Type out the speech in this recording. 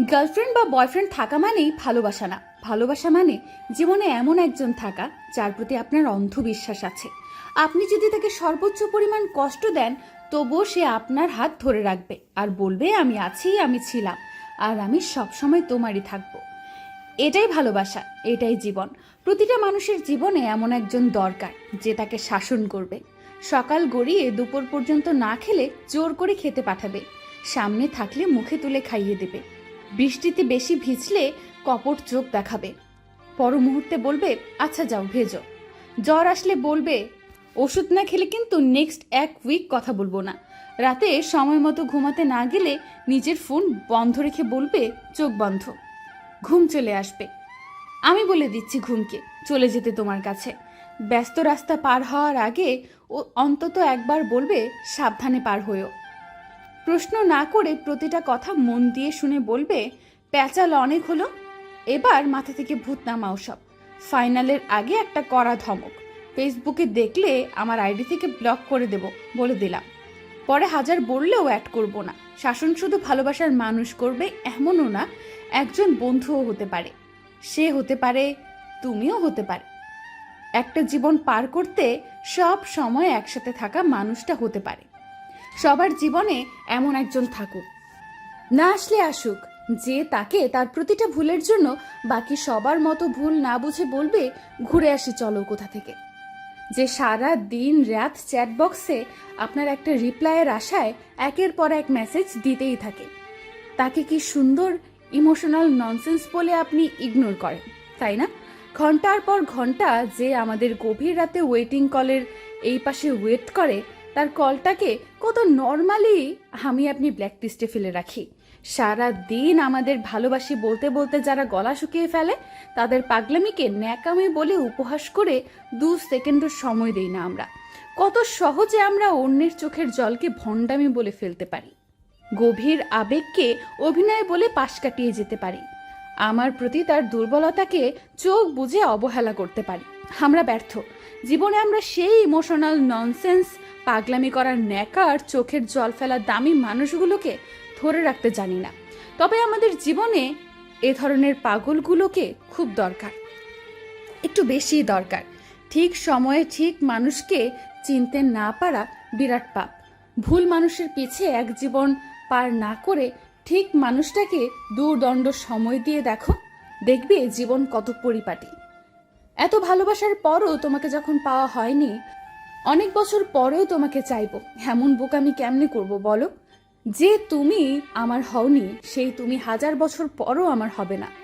Girlfriend বা boyfriend থাকা মানেই ভালোবাসা না। ভালোবাসা মানে জীবনে এমন একজন থাকা যার প্রতি আপনার অন্ধবিশ্বাস আছে। আপনি যদি তাকে সর্বোচ্চ পরিমাণ কষ্ট দেন, তবুও সে আপনার হাত ধরে রাখবে আর বলবে, আমি আছি, আমি ছিলাম আর আমি সবসময় তোমারই থাকব। এটাই ভালোবাসা, এটাই জীবন। প্রতিটা মানুষের জীবনে এমন একজন দরকার যে তাকে শাসন করবে। সকাল গড়িয়ে দুপুর পর্যন্ত না খেলে জোর করে খেতে পাঠাবে। সামনে থাকলে মুখে তুলে খাইয়ে দেবে। বৃষ্টিতে বেশি ভিজলে কপট চোখ দেখাবে। পর মুহূর্তে বলবে আচ্ছা যাও, ভেজো। জ্বর আসলে বলবে, ওষুধ না খেলে কিন্তু নেক্সট এক উইক কথা বলব না। রাতে সময় মতো ঘুমাতে না গেলে নিজের ফোন বন্ধ রেখে বলবে, চোখ বন্ধ। ঘুম চলে আসবে। আমি বলে দিচ্ছি ঘুমকে, চলে যেতে তোমার কাছে। ব্যস্ত রাস্তা পার হওয়ার আগে ও অন্তত একবার বলবে, সাবধানে পার হয়েও। প্রশ্ন না করে প্রতিটা কথা মন দিয়ে শুনে বলবে, প্যাচাল অনেক হলো। এবার মাথা থেকে ভূত নামাও সব। ফাইনালের আগে একটা কড়া ধমক। ফেসবুকে দেখলে আমার আইডি থেকে ব্লক করে দেব বলে দিলাম। পরে হাজার বললেও অ্যাড করব না। শাসন শুধু ভালোবাসার মানুষ করবে, এমনও না, একজন বন্ধুও হতে পারে। সে হতে পারে, তুমিও হতে পারে একটা জীবন পার করতে সব সময় একসাথে থাকা মানুষটা হতে পারে। সবার জীবনে এমন একজন থাকুক। না আসলে আসুক, যে তাকে তার প্রতিটা ভুলের জন্য বাকি সবার মতো ভুল না বুঝে বলবে, ঘুরে আসি চলো কোথা থেকে। যে সারা দিন রাত চ্যাট বক্সে আপনার একটা রিপ্লাইয়ের আশায় একের পর এক মেসেজ দিতেই থাকে। তাকে কি সুন্দর ইমোশনাল ননসেন্স বলে আপনি ইগনোর করেন, তাই না? ঘণ্টার পর ঘণ্টা যে আমাদের গভীর রাতে ওয়েটিং কলের এই পাশে ওয়েট করে তার কলটাকে কত নর্মালি আমি আপনি ব্ল্যাক লিস্টে ফেলে রাখি। সারা দিন আমাদের ভালোবাসি বলতে বলতে যারা গলা শুকিয়ে ফেলে, তাদের পাগলামিকে ন্যাকামি বলে উপহাস করে দু সেকেন্ডও সময় দেই না আমরা। কত সহজে আমরা অন্যের চোখের জলকে ভণ্ডামি বলে ফেলতে পারি। গভীর আবেগকে অভিনয় বলে পাশ কাটিয়ে যেতে পারি। আমার প্রতি তার দুর্বলতাকে চোখ বুঝে অবহেলা করতে পারি। আমরা ব্যর্থ। জীবনে আমরা সেই ইমোশনাল ননসেন্স পাগলামি করার ন্যাকার চোখের জল ফেলা দামি মানুষগুলোকে ধরে রাখতে জানি না। তবে আমাদের জীবনে এ ধরনের পাগলগুলোকে খুব দরকার। একটু বেশি দরকার। ঠিক সময়ে ঠিক মানুষকে চিনতে না পারা বিরাট পাপ। ভুল মানুষের পিছে এক জীবন পার না করে ঠিক মানুষটাকে দূরদণ্ড সময় দিয়ে দেখো, দেখবে জীবন কত পরিপাটি। এত ভালোবাসার পরও তোমাকে যখন পাওয়া হয়নি অনেক বছর পরেও তোমাকে চাইব। এমন বোকামি কেমনে করব বলো? যে তুমি আমার হওনি, সেই তুমি হাজার বছর পরও আমার হবে না।